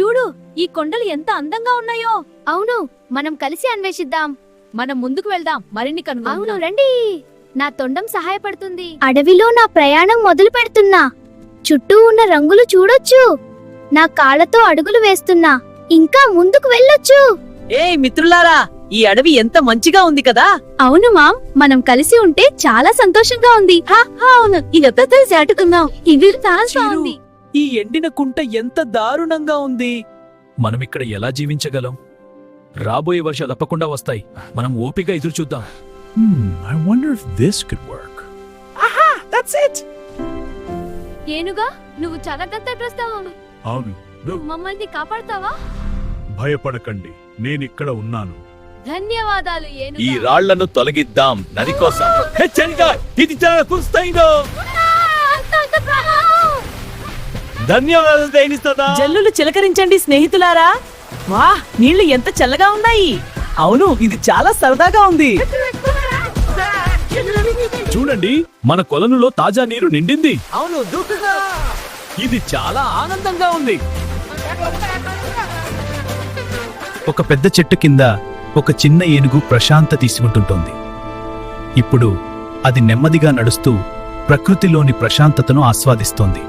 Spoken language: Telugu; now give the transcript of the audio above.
చూడు ఈ కొండలు ఎంత అందంగా ఉన్నాయో. అవును మనం కలిసి అన్వేషిద్దాం. మనం ముందుకు వెళ్దాం మరిన్ని అవును రండి. నా తొండం సహాయపడుతుంది. అడవిలో నా ప్రయాణం మొదలు పెడుతున్నా. చుట్టూ ఉన్న రంగులు చూడొచ్చు. నా కాళ్ళతో అడుగులు వేస్తున్నా. ఇంకా ముందుకు వెళ్ళొచ్చు. ఏయ్ మిత్రులారా ఈ అడవి ఎంత మంచిగా ఉంది కదా. అవును మామ్. మనం కలిసి ఉంటే చాలా సంతోషంగా ఉంది. హా, హా, అవును. ఇదంతా తెలిసి ఆడుకుందాం ఇది చాలా బాగుంది ఈ ఎండిన కుంట ఎంత దారుణంగా ఉంది. మనం ఇక్కడ ఎలా జీవించగలం? రాబోయే వర్షాలు తప్పకుండా వస్తాయి. మనం ఓపిక ఎదురు చూద్దాం. Hmm, I wonder if this could work. ఏనుగా నువ్వు చాలా దత్తగ్రస్తావు. అవును. మమ్మల్ని కాపాడతావా? భయపడకండి. నేనిక్కడ ఉన్నాను. ధన్యవాదాలు ఈ రాళ్ళను తొలగిద్దాం నది కోసం. హెచ్చరిక ఇది చాలా కుస్తైందో ధన్యవాదాలు జల్లులు చిలకరించండి స్నేహితులారా. వా నీళ్ళు ఎంత చల్లగా ఉన్నాయి. అవును ఇది చాలా సరదాగా ఉంది. చూడండి మన కొలనులో తాజా నీరు నిండింది. అవును ఇది చాలా ఆనందంగా ఉంది. ఒక పెద్ద చెట్టు కింద ఒక చిన్న ఏనుగు ప్రశాంత తీసుకుంటుంటోంది ఇప్పుడు అది నెమ్మదిగా నడుస్తూ ప్రకృతిలోని ప్రశాంతతను ఆస్వాదిస్తోంది.